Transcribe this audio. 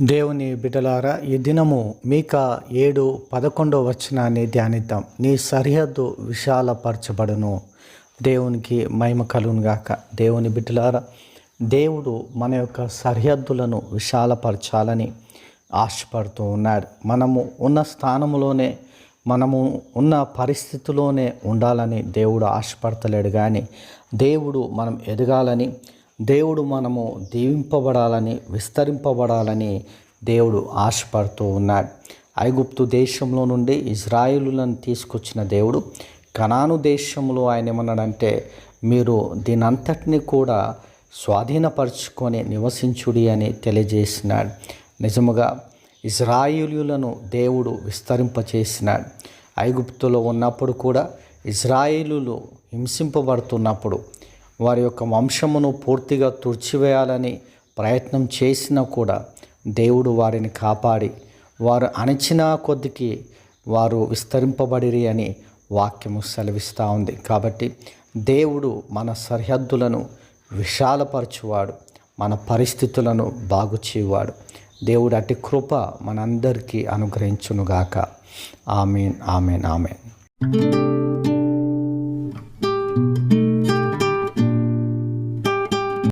దేవుని బిడ్డలారా ఈ దినము మీక ఏడు పదకొండో వచనాన్ని ధ్యానిద్దాం. నీ సరిహద్దు విశాలపరచబడును. దేవునికి మహిమ కలుగును గాక. దేవుని బిడ్డలారా దేవుడు మన యొక్క సరిహద్దులను విశాలపరచాలని ఆశపడుతూ ఉన్నాడు. మనము ఉన్న స్థానంలోనే మనము ఉన్న పరిస్థితిలోనే ఉండాలని దేవుడు ఆశపడతలేడు కానీ దేవుడు మనం ఎదగాలని దేవుడు మనము దీవింపబడాలని విస్తరింపబడాలని దేవుడు ఆశపడుతూ ఉన్నాడు. ఐగుప్తు దేశంలో నుండి ఇజ్రాయిలులను తీసుకొచ్చిన దేవుడు కనాను దేశంలో ఆయన ఏమన్నాడంటే మీరు దీనంతటిని కూడా స్వాధీనపరుచుకొని నివసించుడి అని తెలియజేసినాడు. నిజముగా ఇజ్రాయిలులను దేవుడు విస్తరింపచేసినాడు. ఐగుప్తులో ఉన్నప్పుడు కూడా ఇజ్రాయిలులు హింసింపబడుతున్నప్పుడు వారి యొక్క వంశమును పూర్తిగా తుడిచివేయాలని ప్రయత్నం చేసినా కూడా దేవుడు వారిని కాపాడి వారు అణచిన కొద్దికి వారు విస్తరింపబడిరి అని వాక్యము సెలవిస్తూ ఉంది. కాబట్టి దేవుడు మన సరిహద్దులను విశాలపరచువాడు మన పరిస్థితులను బాగుచేయువాడు. దేవుడు అటు కృప మనందరికీ అనుగ్రహించునుగాక. Amen amen amen.